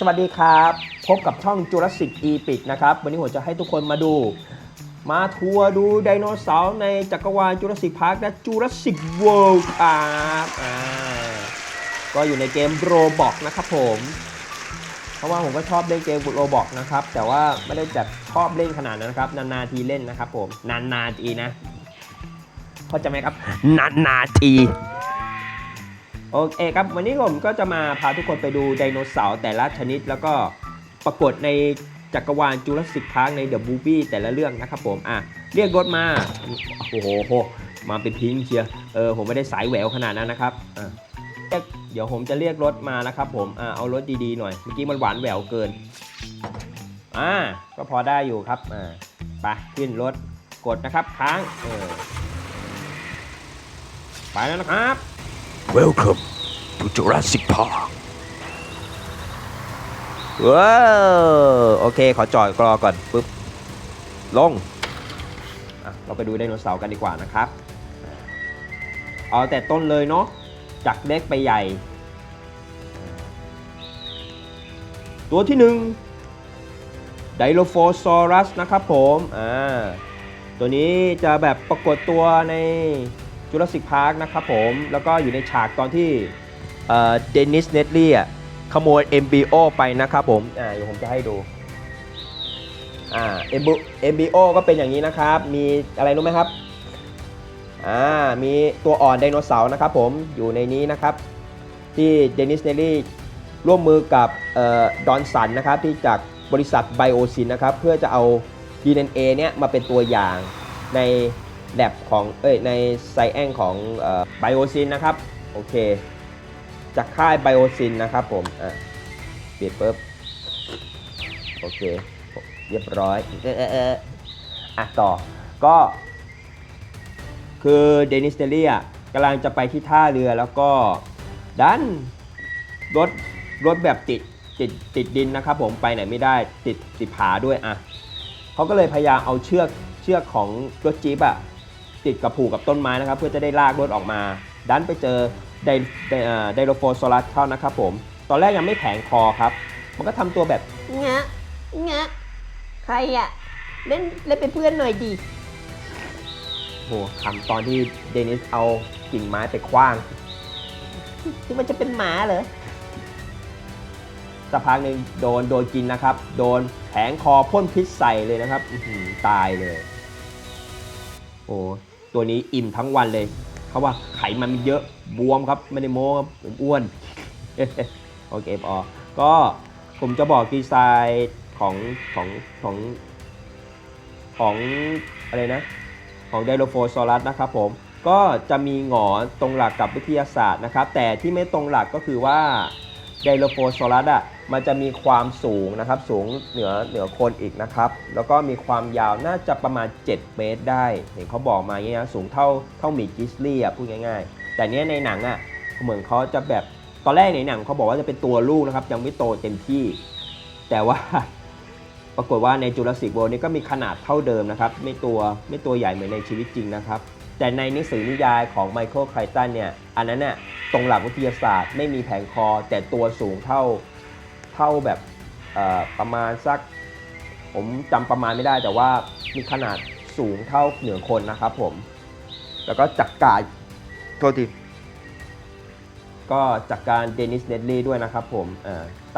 สวัสดีครับ พบกับช่อง Jurassic Epic นะครับ วันนี้ผมจะให้ทุกคนมาดู มาทัวร์ดูไดโนเสาร์ในจักรวาล Jurassic Park และ Jurassic World ครับอ่าก็อยู่ในเกม Roblox นะครับผม เพราะว่าผมก็ชอบเล่นเกม Roblox นะครับ แต่ว่าไม่ได้แบบชอบเล่นขนาดนั้นนะครับ นานๆทีเล่นนะครับผม นานๆทีนะ เข้าใจไหมครับ นานๆที โอเคครับ วันนี้ผมก็จะมาพาทุกคนไปดูไดโนเสาร์แต่ละชนิด แล้วก็ปรากฏในจักรวาลจูราสสิกพาร์คในเดอะบูบี้แต่ละเรื่องนะครับผม อะ เรียกรถมา โอ้โหโหมาเป็นพิงเชียเออ ผมไม่ได้สายแหววขนาดนั้นนะครับ อะเรียกเดี๋ยวผมจะเรียกรถมานะครับผม อะเอารถดีๆหน่อย เมื่อกี้มันหวานแหววเกิน อ่า ก็พอได้อยู่ครับ อ่า ไปขึ้นรถ กดนะครับค้าง เออ ไปแล้วนะครับ Welcome to Jurassic Park ว้าวโอเค ขอจอดกรอก่อนปุ๊บ ลง เราไปดูไดโนเสาร์กันดีกว่านะครับ เอาแต่ต้นเลยเนาะ จากเล็กไปใหญ่ ตัวที่หนึ่งไดโลโฟซอรัสนะครับผม อ่า ตัวนี้จะแบบปรากฏตัวใน จูราสสิกพาร์คนะครับผมแล้วก็อยู่ในฉากตอนที่เดนิสเนตลี่ขโมย MBO ไปนะครับผมอ่าเดี๋ยวผมจะให้ดูอ่า MBO ก็เป็นอย่างนี้นะครับ มีอะไรรู้ไหมครับอ่ามีตัวอ่อนไดโนเสาร์นะครับผมอยู่ในนี้นะครับ ที่เดนิสเนลลี่ร่วมมือกับดอนสันนะครับที่จากบริษัทไบโอซินนะครับ เพื่อจะเอา DNA เนี้ยมาเป็นตัวอย่างใน แลบของเอ้ยในไซแองของไบโอซินนะครับ โอเค จากค่ายไบโอซินนะครับผม อะเปลี่ยนปุ๊บ โอเค เรียบร้อยเออเออเอออะต่อก็ คือเดนิสเตเลียกำลังจะไปที่ท่าเรือแล้วก็ดันรถรถแบบติดติดติดดินนะครับผมไปไหนไม่ได้ติดติดผาด้วยอะเขาก็เลยพยายามเอาเชือกเชือกของรถจี๊ปอะ ติดกับผูกกับต้นไม้นะครับ เพื่อจะได้ลากรถออกมา ดันไปเจอไดไดเอ่อไดโลโฟซอรัสเข้านะครับผม ตอนแรกยังไม่แผงคอครับ มันก็ทำตัวแบบงะงะใครอะเล่นเล่นเป็นเพื่อนหน่อยดิโหทำตอนที่เดนิสเอากิ่งไม้ไปคว้างที่มันจะเป็นหมาเหรอสักพักหนึ่งโดนโดนกินนะครับ โดนแผงคอพ่นพิษใส่เลยนะครับอื้อหือตายเลย โอ้ ตัวนี้อิ่มทั้งวันเลยเขาว่าไขมันมันเยอะบวมครับไม่ได้โม้ครับผมอ้วนโอเคพอก็ผมจะบอกดีไซน์ของของของของอะไรนะ ของไดโลโฟซอรัสนะครับผมก็จะมีหงอนตรงหลักกับวิทยาศาสตร์นะครับ แต่ที่ไม่ตรงหลักก็คือว่าไดโลโฟซอรัสอะ มันจะมีความสูงนะครับสูงเหนือเหนือคนอีกนะครับ แล้วก็มีความยาวน่าจะประมาณ 7 เมตรได้ เห็นเขาบอกมาอย่างเงี้ยนะสูงเท่าเท่าหมีกิสลี่อะพูดง่าย ๆ แต่เนี้ยในหนังอะเหมือนเขาจะแบบตอนแรกในหนังเขาบอกว่าจะเป็นตัวลูกนะครับยังไม่โตเต็มที่ แต่ว่าปรากฏว่าในจูราสสิก o ว l d นี่ก็มีขนาดเท่าเดิมนะครับ ไม่ตัวไม่ตัวใหญ่เหมือนในชีวิตจริงนะครับ แต่ในหนังสือนิยายของไมเคิลไคลตันเนี่ยอันนั้นน่ะตรงหลักวิทยาศาสตร์ไม่มีแผงคอแต่ตัวสูงเท่า เท่าแบบประมาณสัก ผมจำประมาณไม่ได้แต่ว่ามีขนาดสูงเท่าเหนือคนนะครับผม แล้วก็จักรกายโทษทีก็จากการเดนิสเนตลี่ด้วยนะครับผม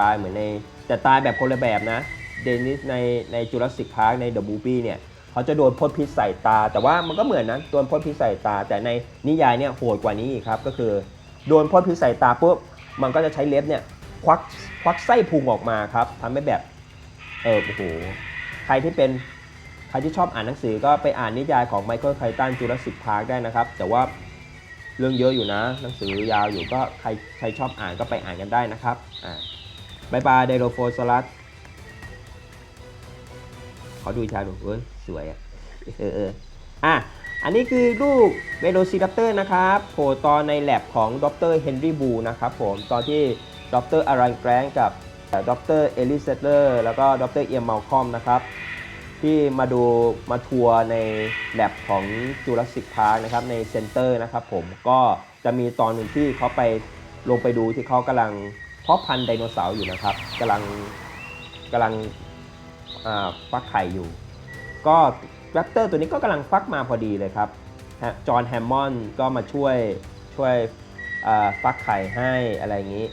ตายเหมือนในแต่ตายแบบคนละแบบนะ เดนิสในในจูราสสิกพาร์คในเดอะบูบี้เนี่ยเขาจะโดนพ่นพิษใส่ตา แต่ว่ามันก็เหมือนนะโดนพ่นพิษใส่ตา แต่ในนิยายเนี่ยโหดกว่านี้อีกครับ ก็คือ โดนพ่นพิษใส่ตาปุ๊บมันก็จะใช้เล็บเนี่ยควัก ควักไส้พุงออกมาครับทำให้แบบเออโอ้โหใครที่เป็นใครที่ชอบอ่านหนังสือก็ไปอ่านนิยายของไมเคิลไคตันจูราสสิกพาร์คได้นะครับ แต่ว่าเรื่องเยอะอยู่นะ หนังสือยาวอยู่ก็ใครใครชอบอ่านก็ไปอ่านกันได้นะครับอ่าบายบายไดโรโฟสลัสขอดูชาดูเอ้ยสวยอะเออเอออะอันนี้คือลูกเวโรซิรัปเตอร์นะครับโผล่ตอนในแลบของดรเฮนรี่บูนะครับผมตอนที่ ดรอารันแกรนกับดรเอลิเซเตอร์แล้วก็ดรเอียมมัลคอมนะครับที่มาดูมาทัวร์ในแลบของจูราสสิกพาร์คนะครับในเซ็นเตอร์นะครับผมก็จะมีตอนหนึ่งที่เขาไปลงไปดูที่เขากำลังเพาะพันธุ์ไดโนเสาร์อยู่นะครับกำลังกำลังฟักไข่อยู่ ก็แรปเตอร์ตัวนี้ก็กำลังฟักมาพอดีเลยครับจอห์นแฮมมอนก็มาช่วยช่วยฟักไข่ให้อะไรอย่างนี้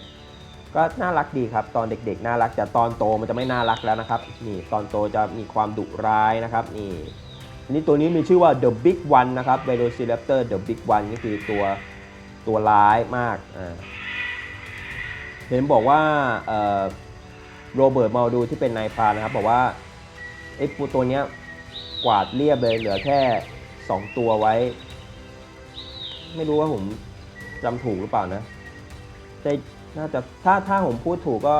ก็น่ารักดีครับ ตอนเด็กๆ น่ารักแต่ตอนโตมันจะไม่น่ารักแล้วนะครับ นี่ตอนโตจะมีความดุร้ายนะครับ นี่อันนี้ตัวนี้มีชื่อว่า The Big One นะครับ Velociraptor The Big One ก็คือตัวตัวร้ายมากอ่าเห็นบอกว่าโรเบิร์ตมาดูที่เป็นนายพรานนะครับ บอกว่าไอ้ปูตัวเนี้ยกวาดเรียบเลยเหลือแค่ 2 ตัวไว้ ไม่รู้ว่าผมจำถูกหรือเปล่านะแต่ น่าจะถ้าถ้าผมพูดถูกก็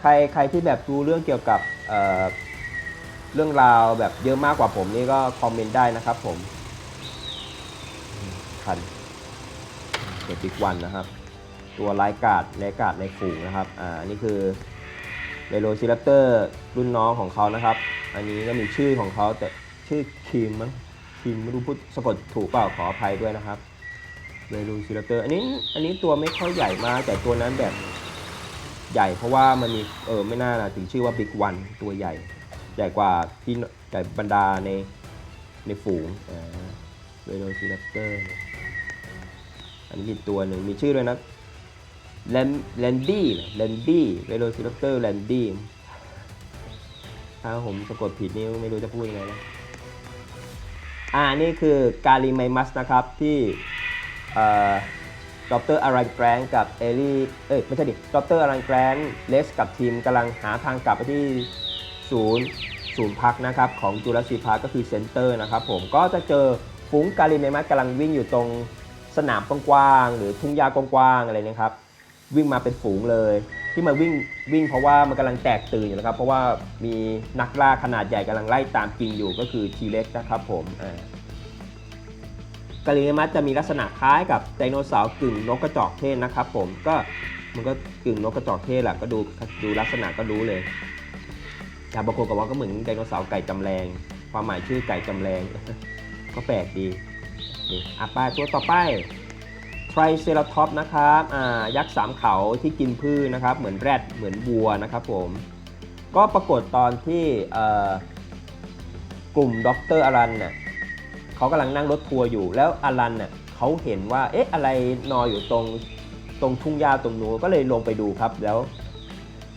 ใครใครที่แบบรู้เรื่องเกี่ยวกับเอ่อเรื่องราวแบบเยอะมากกว่าผมนี่ก็คอมเมนต์ได้นะครับผมคันเด็กบิ๊กวันนะครับ ตัวไลกาดไลกาดในฝูงนะครับอ่านี่คือเวโรซิรัปเตอร์รุ่นน้องของเขานะครับ อันนี้ก็มีชื่อของเขาแต่ชื่อคิมมั้งคิมไม่รู้พูดสะกดถูกเปล่าขออภัยด้วยนะครับ เวลูซิลเตอร์อันนี้อันนี้ตัวไม่ค่อยใหญ่มากแต่ตัวนั้นแบบใหญ่เพราะว่ามันมีเออไม่น่านะถึงชื่อว่าบิ๊กวันตัวใหญ่ ใหญ่กว่าที่ใหญ่บรรดาในในฝูงเวลูซิลเตอร์อันนี้มีกตัวหนึ่งมีชื่อด้วยนะแลนแลนดี้แลนดี้เวลูซิลเตอร์แลนดี้ถ้าผมสะกดผิดนี่ไม่รู้จะพูดยังไงนะอ่านี่คือกาลิไมมัสนะครับที่ ดรอารันแกรนกับเอลี่ เอ้ย ไม่ใช่ดิดรอารันแกรนเลสกับทีมกำลังหาทางกลับไปที่ศูนย์ศูนย์พักนะครับ ของจูราสสิพาก็คือเซ็นเตอร์นะครับผมก็จะเจอฝูงกาลิเมมัสกำลังวิ่งอยู่ตรงสนามกว้างๆหรือทุ่งหญ้ากว้างๆอะไรนะครับ วิ่งมาเป็นฝูงเลย ที่มาวิ่งวิ่งเพราะว่ามันกำลังแตกตื่นอยู่นะครับ เพราะว่ามีนักล่าขนาดใหญ่กำลังไล่ตามกินอยู่ก็คือทีเล็กนะครับผมอ่า กาลิเนมัสจะมีลักษณะคล้ายกับไดโนเสาร์กึ่งนกกระจอกเทศนะครับ ผมก็มันก็กึ่งนกกระจอกเทศแหละก็ดูดูลักษณะก็รู้เลยแต่บางคนก็ว่าก็เหมือนไดโนเสาร์ไก่จำแรง ความหมายชื่อไก่จำแรงก็แปลกดีนี่อะไปตัวต่อไปไทรเซราทอปนะครับอ่ายักษ์สามเขาที่กินพืชนะครับ เหมือนแรดเหมือนวัวนะครับผมก็ปรากฏตอนที่กลุ่มด็อกเตอร์อารันเนี่ย เขากำลังนั่งรถทัวร์อยู่ แล้วอลันเน่ะเขาเห็นว่าเอ๊ะอะไรนอนอยู่ตรงตรงทุ่งหญ้าตรงนู้นก็เลยลงไปดูครับแล้ว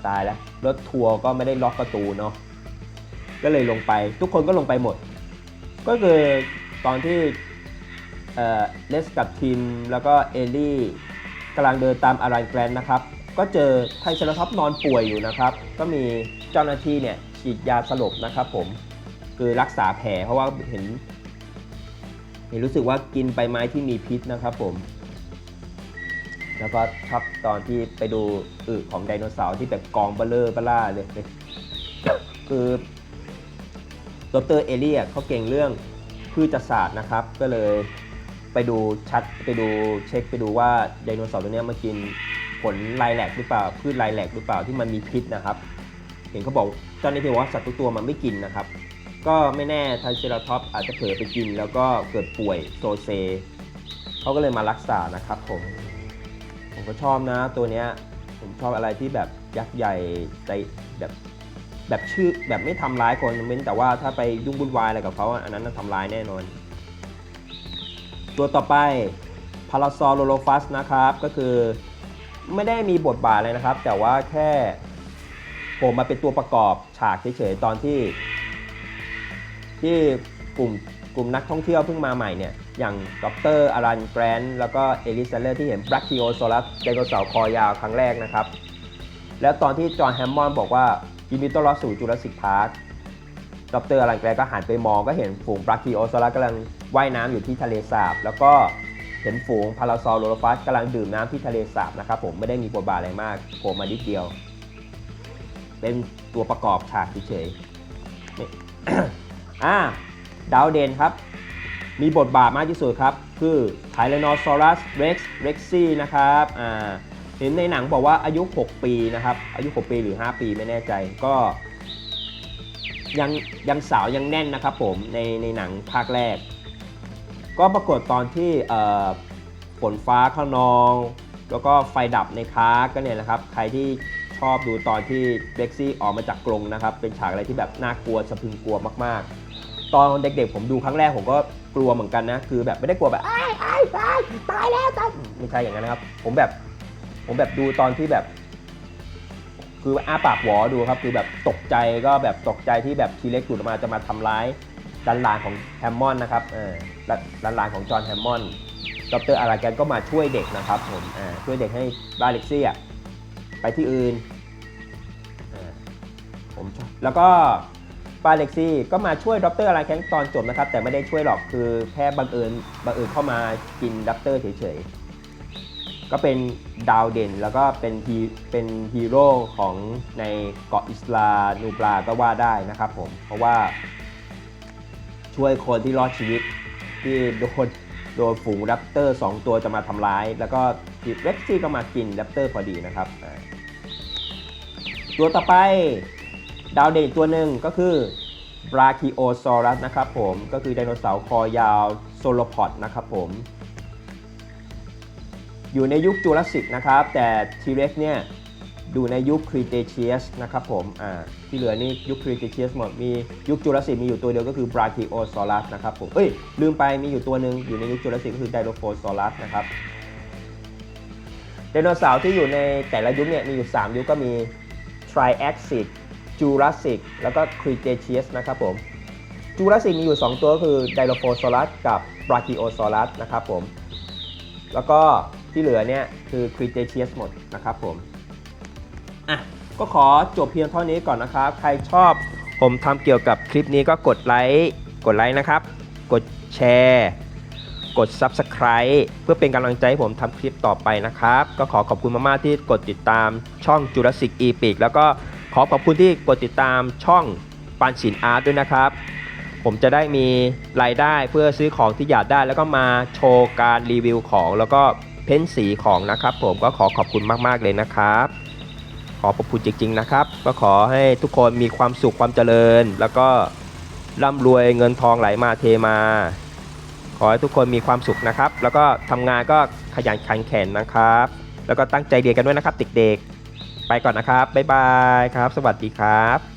ตายแล้วรถทัวร์ก็ไม่ได้ล็อกประตูเนาะก็เลยลงไปทุกคนก็ลงไปหมด ก็คือตอนที่เออเลสกับทีมแล้วก็เอลลี่กำลังเดินตามอารันแกรนนะครับ ก็เจอไทเซราท็อปนอนป่วยอยู่นะครับ ก็มีเจ้าหน้าที่เนี่ยฉีดยาสลบนะครับผมคือรักษาแผลเพราะว่าเห็น นรู้สึกว่ากินใบไม้ที่มีพิษนะครับผม แล้วก็ชอบตอนที่ไปดูอึของไดโนเสาร์ที่แบบกองเบลเลอร์เบล่าเลยคือดรเอเลียเขาเก่งเรื่องพืชศาสตร์นะครับ ก็เลยไปดูชัดไปดูเช็คไปดูว่าไดโนเสาร์ตัวเนี้ยมากินผลลายแหลกหรือเปล่า พืชลายแหลกหรือเปล่าที่มันมีพิษนะครับ เห็นเขาบอกเจ้าหน้าที่บอกว่าสัตว์ทุกตัวมันไม่กินนะครับ ก็ไม่แน่ไทเซราท็อปอาจจะเผลอไปกิน แล้วก็เกิดป่วยโซเซเขาก็เลยมารักษานะครับผม ผมก็ชอบนะตัวเนี้ยผมชอบอะไรที่แบบยักษ์ใหญ่ใจแบบแบบชื่อแบบไม่ทำร้ายคนเว้นแต่ว่าถ้าไปยุ่งวุ่นวายอะไรกับเขาอันนั้นน่ะทำร้ายแน่นอน ตัวต่อไปพาราซอลโลโลฟัสนะครับ ก็คือไม่ได้มีบทบาทเลยนะครับ แต่ว่าแค่ผมมาเป็นตัวประกอบฉากเฉยๆตอนที่ ที่กลุ่มกลุ่มนักท่องเที่ยวเพิ่งมาใหม่เนี่ย อย่างดรอารันแกรนท์แล้วก็เอลิซาเลอร์ที่เห็นบรัคคิโอโซลัสไดโนเสาร์คอยาวครั้งแรกนะครับ แล้วตอนที่จอห์นแฮมมอนด์บอกว่ายินดีต้อนรับสู่จูราสสิกพาร์คดรอารันแกรนท์ก็หันไปมองก็เห็นฝูงบรัคคิโอโซลัสกำลังว่ายน้ำอยู่ที่ทะเลสาบ แล้วก็เห็นฝูงพาราซอลโลโลฟัสกำลังดื่มน้ำที่ทะเลสาบนะครับผมไม่ได้มีบทบาทอะไรมากโผล่มานิดเดียว เป็นตัวประกอบฉากเฉยๆ อ่าดาวเด่นครับ มีบทบาทมากที่สุดครับ คือ Tyrannosaurus Rex Rexy นะครับอ่าเห็นในหนังบอกว่าอายุ 6 ปีนะครับ อายุ 6 ปีหรือ 5 ปีไม่แน่ใจก็ยังยังสาวยังแน่นนะครับผมในในหนังภาคแรก ก็ปรากฏตอนที่ฝนฟ้าขนอง แล้วก็ไฟดับในคาร์กก็เนี่ยนะครับ ใครที่ชอบดูตอนที่เล็กซี่ออกมาจากกรงนะครับ เป็นฉากอะไรที่แบบน่ากลัวสะพึงกลัวมากๆ ตอนเด็กๆ ผมดูครั้งแรกผมก็กลัวเหมือนกันนะ คือแบบไม่ได้กลัวแบบอ้ายอ้ายตายตายแล้วตายไม่ใช่อย่างนั้นนะครับ ผมแบบ ผมแบบดูตอนที่แบบ คืออ้าปากหวอดูครับ คือแบบตกใจก็แบบตกใจที่แบบทีเล็กหลุดออกมาจะมาทำร้ายดันหลานของแฮมมอนนะครับเออดันหลานของจอห์นแฮมมอนดรอาราแกนก็มาช่วยเด็กนะครับผมอ่าช่วยเด็กให้บ้าเล็กซี่ไปที่อื่นผมแล้วก็ ปาเล็กซี่ก็มาช่วยดรอาราแกนตอนจบนะครับ แต่ไม่ได้ช่วยหรอกคือแค่บังเอิญบังเอิญเข้ามากินดรเฉยๆ ก็เป็นดาวเด่นแล้วก็เป็นฮีเป็นฮีโร่ของในเกาะอิสลานูบลาก็ว่าได้นะครับผม เพราะว่าช่วยคนที่รอดชีวิตที่โดนโดนฝูงแรปเตอร์ 2 ตัวจะมาทำร้าย แล้วก็เร็กซี่ก็มากินแรปเตอร์พอดีนะครับ ตัวต่อไป ดาวเด่นตัวหนึ่งก็คือบราคิโอซอรัสนะครับผมก็คือไดโนเสาร์คอยาวโซโลพอดนะครับผม อยู่ในยุคจูราสสิกนะครับ แต่ T-Rex เนี่ยอยู่ในยุคครีเทเชียสนะครับผมอ่าที่เหลือนี่ยุคครีเทเชียสหมดมียุคจูราสสิกมีอยู่ตัวเดียวก็คือ Brachiosaurus นะครับผมเอ้ยลืมไปมีอยู่ตัวหนึ่งอยู่ในยุคจูราสสิกก็คือ Dilophosaurus นะครับไดโนเสาร์ที่อยู่ในแต่ละยุคเนี่ยมีอยู่ 3 ยุคก็มี Triassic Jurassic แล้วก็ Cretaceous นะครับผม Jurassic มีอยู่ 2 ตัวก็คือ Dilophosaurus กับ Brachiosaurus นะครับผมแล้วก็ที่เหลือเนี่ยคือ Cretaceous หมดนะครับผมอะก็ขอจบเพียงเท่านี้ก่อนนะครับ ใครชอบผมทำเกี่ยวกับคลิปนี้ก็กดไลค์กดไลค์นะครับ กดแชร์ กด Subscribe เพื่อเป็นกำลังใจให้ผมทำคลิปต่อไปนะครับ ก็ขอขอบคุณมากๆที่กดติดตามช่อง Jurassic Epic แล้วก็ ขอขอบคุณที่กดติดตามช่องปันสินอาร์ตด้วยนะครับ ผมจะได้มีรายได้เพื่อซื้อของที่อยากได้ แล้วก็มาโชว์การรีวิวของ แล้วก็เพ้นสีของนะครับผมก็ขอขอบคุณมาก ๆ เลยนะครับ ขอขอบคุณจริง ๆ นะครับ ก็ขอให้ทุกคนมีความสุขความเจริญ แล้วก็ร่ำรวยเงินทองไหลมาเทมา ขอให้ทุกคนมีความสุขนะครับ แล้วก็ทำงานก็ขยันขันแข็งนะครับ แล้วก็ตั้งใจเรียนกันด้วยนะครับเด็กๆ ก่อนนะครับ บ๊ายบายครับ สวัสดีครับ